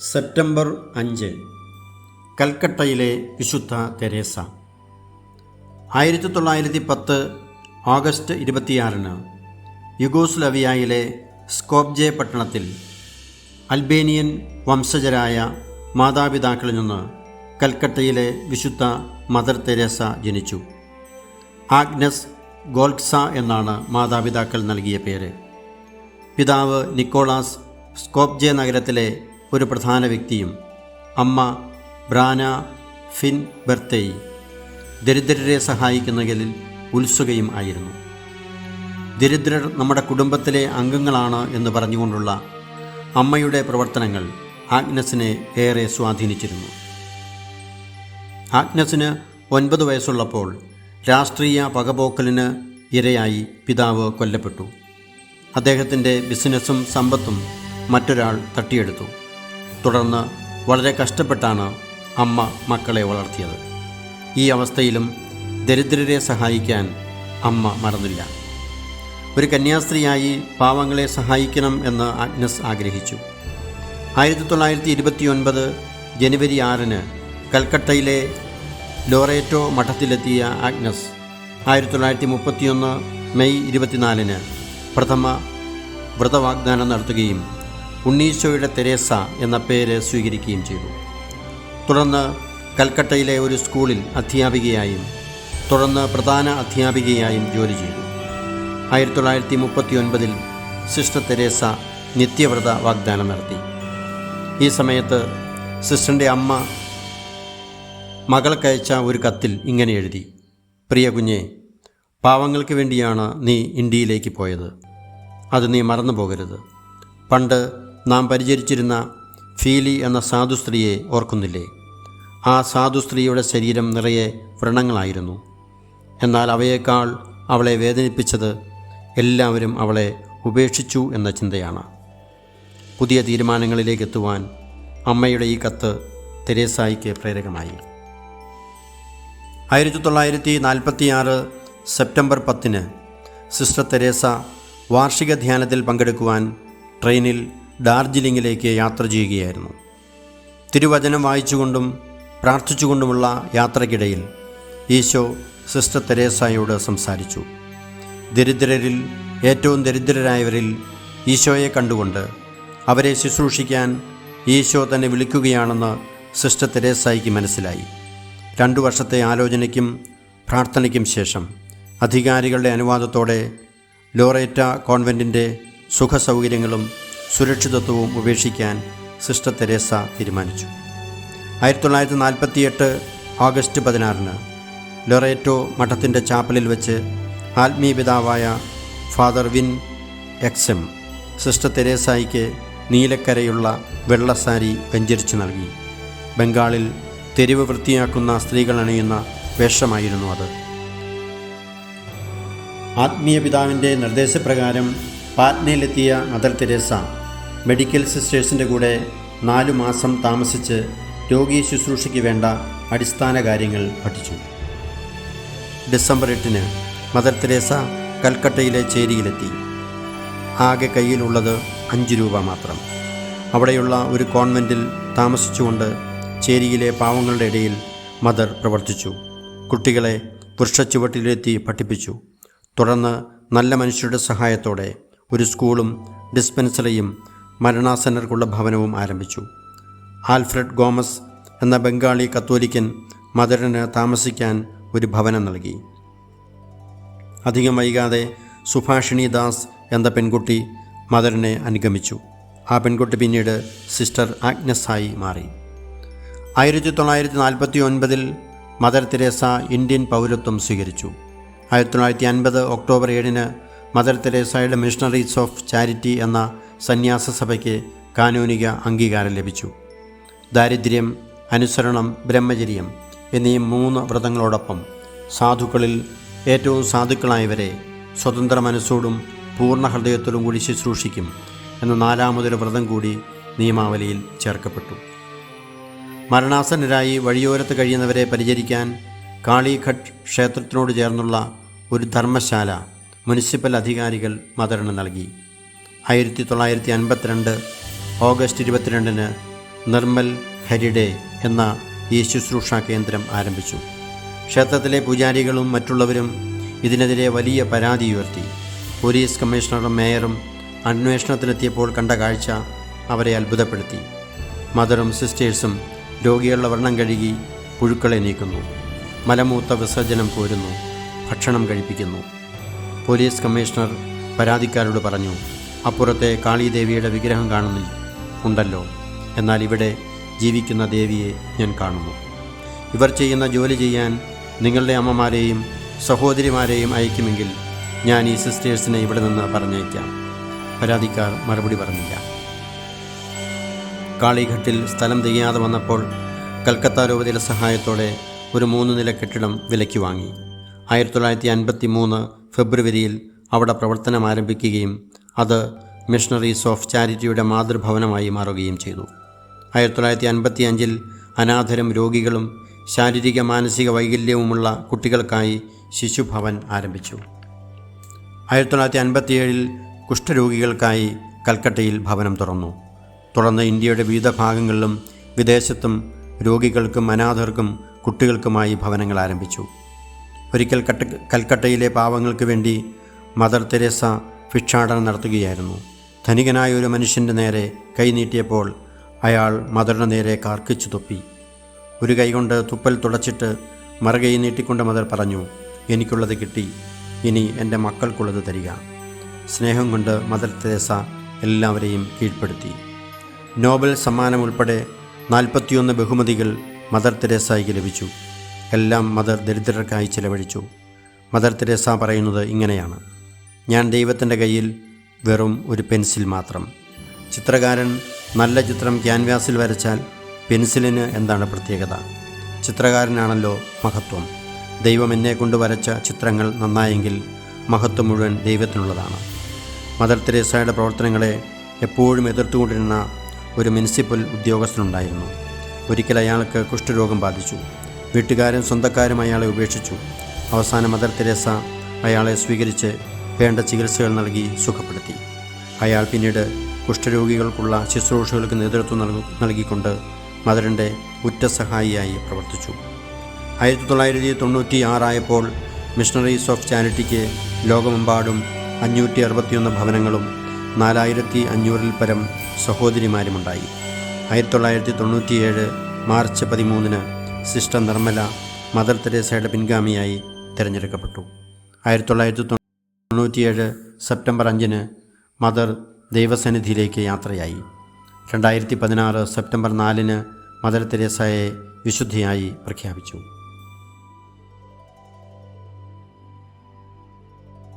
September അഞ്ച് കൽക്കട്ടയിലെ വിശുദ്ധ Teresa. ആയിരത്തി തൊള്ളായിരത്തി പത്ത് ഓഗസ്റ്റ് ഇരുപത്തിയാറിന് യുഗോസ്ലവിയയിലെ സ്കോപ്ജെ പട്ടണത്തിൽ അൽബേനിയൻ വംശജരായ മാതാപിതാക്കളിൽ നിന്ന് കൽക്കട്ടയിലെ വിശുദ്ധ മദർ തെരേസ ജനിച്ചു. ആഗ്നസ് ഗോൾക്സ എന്നാണ് മാതാപിതാക്കൾ നൽകിയ പേര്. പിതാവ് നിക്കോളാസ് സ്കോപ്ജെ നഗരത്തിലെ ഒരു പ്രധാന വ്യക്തിയും. അമ്മ ബ്രാന ഫിൻ ബെർത്തേയി ദരിദ്രരെ സഹായിക്കുന്നതിൽ ഉത്സുകയും ആയിരുന്നു. ദരിദ്രർ നമ്മുടെ കുടുംബത്തിലെ അംഗങ്ങളാണ് എന്ന് പറഞ്ഞുകൊണ്ടുള്ള അമ്മയുടെ പ്രവർത്തനങ്ങൾ ആഗ്നസിനെ ഏറെ സ്വാധീനിച്ചിരുന്നു. ആഗ്നസിന് ഒൻപത് വയസ്സുള്ളപ്പോൾ രാഷ്ട്രീയ പകപോക്കലിന് ഇരയായി പിതാവ് കൊല്ലപ്പെട്ടു. അദ്ദേഹത്തിന്റെ ബിസിനസ്സും സമ്പത്തും മറ്റൊരാൾ തട്ടിയെടുത്തു. തുടർന്ന് വളരെ കഷ്ടപ്പെട്ടാണ് അമ്മ മക്കളെ വളർത്തിയത്. ഈ അവസ്ഥയിലും ദരിദ്രരെ സഹായിക്കാൻ അമ്മ മറന്നില്ല. ഒരു കന്യാസ്ത്രീയായി പാവങ്ങളെ സഹായിക്കണം എന്ന് അഗ്നസ് ആഗ്രഹിച്ചു. ആയിരത്തി തൊള്ളായിരത്തി ഇരുപത്തിയൊൻപത് ജനുവരി ആറിന് കൽക്കട്ടയിലെ ലോറേറ്റോ മഠത്തിലെത്തിയ ആഗ്നസ് ആയിരത്തി തൊള്ളായിരത്തി മുപ്പത്തിയൊന്ന് മെയ് ഇരുപത്തിനാലിന് പ്രഥമ വ്രതവാഗ്ദാനം നടത്തുകയും ഉണ്ണീശോയുടെ തെരേസ എന്ന പേര് സ്വീകരിക്കുകയും ചെയ്തു. തുടർന്ന് കൽക്കട്ടയിലെ ഒരു സ്കൂളിൽ അധ്യാപികയായും തുടർന്ന് പ്രധാന അധ്യാപികയായും ജോലി ചെയ്തു. ആയിരത്തി തൊള്ളായിരത്തി മുപ്പത്തി ഒൻപതിൽ സിസ്റ്റർ തെരേസ നിത്യവ്രത വാഗ്ദാനം നടത്തി. ഈ സമയത്ത് സിസ്റ്ററിന്റെ അമ്മ മകൾക്കയച്ച ഒരു കത്തിൽ ഇങ്ങനെ എഴുതി പ്രിയ കുഞ്ഞെ പാവങ്ങൾക്ക് വേണ്ടിയാണ് നീ ഇന്ത്യയിലേക്ക് പോയത്. അത് നീ മറന്നു പോകരുത് പണ്ട് നാം പരിചരിച്ചിരുന്ന ഫീലി എന്ന സാധു സ്ത്രീയെ ഓർക്കുന്നില്ലേ? ആ സാധു സ്ത്രീയുടെ ശരീരം നിറയെ വ്രണങ്ങളായിരുന്നു. എന്നാൽ അവയേക്കാൾ അവളെ വേദനിപ്പിച്ചത് എല്ലാവരും അവളെ ഉപേക്ഷിച്ചു എന്ന ചിന്തയാണ്. പുതിയ തീരുമാനങ്ങളിലേക്ക് എത്തുവാൻ അമ്മയുടെ ഈ കത്ത് തെരേസായിക്ക് പ്രേരകമായി. ആയിരത്തി തൊള്ളായിരത്തി നാൽപ്പത്തിയാറ് സെപ്റ്റംബർ പത്തിന് സിസ്റ്റർ തെരേസ വാർഷിക ധ്യാനത്തിൽ പങ്കെടുക്കുവാൻ ട്രെയിനിൽ ഡാർജിലിംഗിലേക്ക് യാത്ര ചെയ്യുകയായിരുന്നു. തിരുവചനം വായിച്ചുകൊണ്ടും പ്രാർത്ഥിച്ചുകൊണ്ടുമുള്ള യാത്രയ്ക്കിടയിൽ ഈശോ സിസ്റ്റർ തെരേസായോട് സംസാരിച്ചു. ദരിദ്രരിൽ ഏറ്റവും ദരിദ്രരായവരിൽ ഈശോയെ കണ്ടുകൊണ്ട് അവരെ ശുശ്രൂഷിക്കാൻ ഈശോ തന്നെ വിളിക്കുകയാണെന്ന് സിസ്റ്റർ തെരേസായിക്ക് മനസ്സിലായി. രണ്ടു വർഷത്തെ ആലോചനയ്ക്കും പ്രാർത്ഥനയ്ക്കും ശേഷം അധികാരികളുടെ അനുവാദത്തോടെ ലോറേറ്റ കോൺവെന്റിന്റെ സുഖസൗകര്യങ്ങളും സുരക്ഷിതത്വവും ഉപേക്ഷിക്കാൻ സിസ്റ്റർ തെരേസ തീരുമാനിച്ചു. ആയിരത്തി തൊള്ളായിരത്തി നാൽപ്പത്തിയെട്ട് ഓഗസ്റ്റ് പതിനാറിന് ലൊറേറ്റോ മഠത്തിന്റെ ചാപ്പലിൽ വെച്ച് ആത്മീയ പിതാവായ ഫാദർ വിൻ എക്സം സിസ്റ്റർ തെരേസായിക്ക് നീലക്കരയുള്ള വെള്ളസാരി വെഞ്ചരിച്ചു നൽകി. ബംഗാളിൽ തെരുവ് വൃത്തിയാക്കുന്ന സ്ത്രീകൾ അണിയുന്ന വേഷമായിരുന്നു അത്. ആത്മീയ പിതാവിന്റെ നിർദ്ദേശപ്രകാരം പാറ്റ്നയിലെത്തിയ മദർ തെരേസ മെഡിക്കൽ സിസ്റ്റേഴ്സിന്റെ കൂടെ നാലു മാസം താമസിച്ച് രോഗി ശുശ്രൂഷയ്ക്ക് വേണ്ട അടിസ്ഥാന കാര്യങ്ങൾ പഠിച്ചു. ഡിസംബർ എട്ടിന് മദർ തെരേസ കൽക്കട്ടയിലെ ചേരിയിലെത്തി. ആകെ കയ്യിലുള്ളത് അഞ്ച് രൂപ മാത്രം. അവിടെയുള്ള ഒരു കോൺവെന്റിൽ താമസിച്ചുകൊണ്ട് ചേരിയിലെ പാവങ്ങളുടെ ഇടയിൽ മദർ പ്രവർത്തിച്ചു. കുട്ടികളെ വൃക്ഷച്ചുവട്ടിലെത്തി പഠിപ്പിച്ചു. തുടർന്ന് നല്ല മനുഷ്യരുടെ സഹായത്തോടെ ഒരു സ്കൂളും ഡിസ്പെൻസറിയും മരണാസന്നർക്കുള്ള ഭവനവും ആരംഭിച്ചു. ആൽഫ്രഡ് ഗോമസ് എന്ന ബംഗാളി കത്തോലിക്കൻ മദറിന് താമസിക്കാൻ ഒരു ഭവനം നൽകി. അധികം വൈകാതെ സുഭാഷിണി ദാസ് എന്ന പെൺകുട്ടി മദറിനെ അനുഗമിച്ചു. ആ പെൺകുട്ടി പിന്നീട് സിസ്റ്റർ ആഗ്നസായി മാറി. ആയിരത്തി തൊള്ളായിരത്തി നാൽപ്പത്തി ഒൻപതിൽ മദർ തെരേസ ഇന്ത്യൻ പൗരത്വം സ്വീകരിച്ചു. ആയിരത്തി തൊള്ളായിരത്തി അൻപത് ഒക്ടോബർ ഏഴിന് മദർ തെരേസയുടെ മിഷണറീസ് ഓഫ് ചാരിറ്റി എന്ന സന്യാസ സഭയ്ക്ക് കാനൂനിക അംഗീകാരം ലഭിച്ചു. ദാരിദ്ര്യം അനുസരണം ബ്രഹ്മചര്യം എന്നീ മൂന്ന് വ്രതങ്ങളോടൊപ്പം സാധുക്കളിൽ ഏറ്റവും സാധുക്കളായവരെ സ്വതന്ത്ര മനസ്സോടും പൂർണ ഹൃദയത്തോടും കൂടി ശുശ്രൂഷിക്കും എന്ന നാലാമതൊരു വ്രതം കൂടി നിയമാവലിയിൽ ചേർക്കപ്പെട്ടു. മരണാസന്നരായി വഴിയോരത്ത് കഴിയുന്നവരെ പരിചരിക്കാൻ കാളിഘട്ട് ക്ഷേത്രത്തിനോട് ചേർന്നുള്ള ഒരു ധർമ്മശാല മുനിസിപ്പൽ അധികാരികൾ മദറിന് നൽകി. ആയിരത്തി തൊള്ളായിരത്തി അൻപത്തിരണ്ട് ഓഗസ്റ്റ് ഇരുപത്തിരണ്ടിന് നിർമ്മൽ ഹരിഡേ എന്ന ഈ ശുശ്രൂഷ കേന്ദ്രം ആരംഭിച്ചു. ക്ഷേത്രത്തിലെ പൂജാരികളും മറ്റുള്ളവരും ഇതിനെതിരെ വലിയ പരാതി ഉയർത്തി. പോലീസ് കമ്മീഷണറും മേയറും അന്വേഷണത്തിലെത്തിയപ്പോൾ കണ്ട കാഴ്ച അവരെ അത്ഭുതപ്പെടുത്തി. മദറും സിസ്റ്റേഴ്സും രോഗികളുടെ വർണം കഴുകി പുഴുക്കളെ നീക്കുന്നു. മലമൂത്ത വിസർജനം കോരുന്നു. ഭക്ഷണം കഴിപ്പിക്കുന്നു. പോലീസ് കമ്മീഷണർ പരാതിക്കാരോട് പറഞ്ഞു അപ്പുറത്തെ കാളീദേവിയുടെ വിഗ്രഹം കാണുന്നില്ല. ഉണ്ടല്ലോ. എന്നാൽ ഇവിടെ ജീവിക്കുന്ന ദേവിയെ ഞാൻ കാണുന്നു. ഇവർ ചെയ്യുന്ന ജോലി ചെയ്യാൻ നിങ്ങളുടെ അമ്മമാരെയും സഹോദരിമാരെയും അയക്കുമെങ്കിൽ ഞാൻ ഈ സിസ്റ്റേഴ്സിനെ ഇവിടെ നിന്ന് പറഞ്ഞയക്കാം. പരാതിക്കാർ മറുപടി പറഞ്ഞില്ല. കാളിഘട്ടിൽ സ്ഥലം തികയാതെ വന്നപ്പോൾ കൽക്കത്ത രൂപതയുടെ സഹായത്തോടെ ഒരു മൂന്ന് നില കെട്ടിടം വിലയ്ക്ക് വാങ്ങി. ആയിരത്തി തൊള്ളായിരത്തി അൻപത്തി മൂന്ന് ഫെബ്രുവരിയിൽ അവിടെ പ്രവർത്തനം ആരംഭിക്കുകയും അത് മിഷണറീസ് ഓഫ് ചാരിറ്റിയുടെ മാതൃഭവനമായി മാറുകയും ചെയ്തു. ആയിരത്തി തൊള്ളായിരത്തി അൻപത്തി അഞ്ചിൽ അനാഥരും രോഗികളും ശാരീരിക മാനസിക വൈകല്യവുമുള്ള കുട്ടികൾക്കായി ശിശുഭവൻ ആരംഭിച്ചു. ആയിരത്തി തൊള്ളായിരത്തി അൻപത്തിയേഴിൽ കുഷ്ഠരോഗികൾക്കായി കൽക്കട്ടയിൽ ഭവനം തുറന്നു. തുടർന്ന് ഇന്ത്യയുടെ വിവിധ ഭാഗങ്ങളിലും വിദേശത്തും രോഗികൾക്കും അനാഥർക്കും കുട്ടികൾക്കുമായി ഭവനങ്ങൾ ആരംഭിച്ചു. ഒരിക്കൽ കട്ട കൽക്കട്ടയിലെ പാവങ്ങൾക്ക് വേണ്ടി മദർ തെരേസ ഭിക്ഷാടനം നടത്തുകയായിരുന്നു. ധനികനായ ഒരു മനുഷ്യന്റെ നേരെ കൈനീട്ടിയപ്പോൾ അയാൾ മദറിന് നേരെ കാർക്കിച്ചു തുപ്പി. ഒരു കൈകൊണ്ട് തുപ്പൽ തുടച്ചിട്ട് മറുകൈ നീട്ടിക്കൊണ്ട് മദർ പറഞ്ഞു എനിക്കുള്ളത് കിട്ടി. ഇനി എന്റെ മക്കൾക്കുള്ളത് തരിക. സ്നേഹം കൊണ്ട് മദർ തെരേസ എല്ലാവരെയും കീഴ്പ്പെടുത്തി. നോബൽ സമ്മാനം ഉൾപ്പെടെ നാൽപ്പത്തിയൊന്ന് ബഹുമതികൾ മദർ തെരേസയ്ക്ക് ലഭിച്ചു. എല്ലാം മദർ ദരിദ്രർക്കായി ചിലവഴിച്ചു. മദർ തെരേസ പറയുന്നത് ഇങ്ങനെയാണ്. ഞാൻ ദൈവത്തിന്റെ കയ്യിൽ വെറും ഒരു പെൻസിൽ മാത്രം. ചിത്രകാരൻ നല്ല ചിത്രം ക്യാൻവാസിൽ വരച്ചാൽ പെൻസിലിന് എന്താണ് പ്രത്യേകത? ചിത്രകാരനാണല്ലോ മഹത്വം. ദൈവം എന്നെ കൊണ്ട് വരച്ച ചിത്രങ്ങൾ നന്നായെങ്കിൽ മഹത്വം മുഴുവൻ ദൈവത്തിനുള്ളതാണ്. മദർ തെരേസയുടെ പ്രവർത്തനങ്ങളെ എപ്പോഴും എതിർത്തുകൊണ്ടിരുന്ന ഒരു മുനിസിപ്പൽ ഉദ്യോഗസ്ഥനുണ്ടായിരുന്നു. ഒരിക്കൽ അയാൾക്ക് കുഷ്ഠരോഗം ബാധിച്ചു. വീട്ടുകാരും സ്വന്തക്കാരും അയാളെ ഉപേക്ഷിച്ചു. അവസാനം മദർ തെരേസ അയാളെ സ്വീകരിച്ച് വേണ്ട ചികിത്സകൾ നൽകി സുഖപ്പെടുത്തി. അയാൾ പിന്നീട് കുഷ്ഠരോഗികൾക്കുള്ള ശുശ്രൂഷകൾക്ക് നേതൃത്വം നൽകു നൽകിക്കൊണ്ട് മദറിന്റെ ഉറ്റ സഹായിയായി പ്രവർത്തിച്ചു. ആയിരത്തി തൊള്ളായിരത്തി തൊണ്ണൂറ്റി ആറായപ്പോൾ മിഷണറീസ് ഓഫ് ചാരിറ്റിക്ക് ലോകമെമ്പാടും അഞ്ഞൂറ്റി അറുപത്തിയൊന്ന് ഭവനങ്ങളും നാലായിരത്തി അഞ്ഞൂറിൽ പരം സഹോദരിമാരുമുണ്ടായി. ആയിരത്തി തൊള്ളായിരത്തി തൊണ്ണൂറ്റിയേഴ് മാർച്ച് പതിമൂന്നിന് സിസ്റ്റർ നിർമ്മല മദർ തെരേസയുടെ പിൻഗാമിയായി തിരഞ്ഞെടുക്കപ്പെട്ടു. ആയിരത്തി തൊള്ളായിരത്തി തൊണ്ണൂറ്റിയേഴ് സെപ്റ്റംബർ അഞ്ചിന് മദർ ദൈവസന്നിധിയിലേക്ക് യാത്രയായി. രണ്ടായിരത്തി പതിനാറ് സെപ്റ്റംബർ നാലിന് മദർ തെരേസയെ വിശുദ്ധിയായി പ്രഖ്യാപിച്ചു.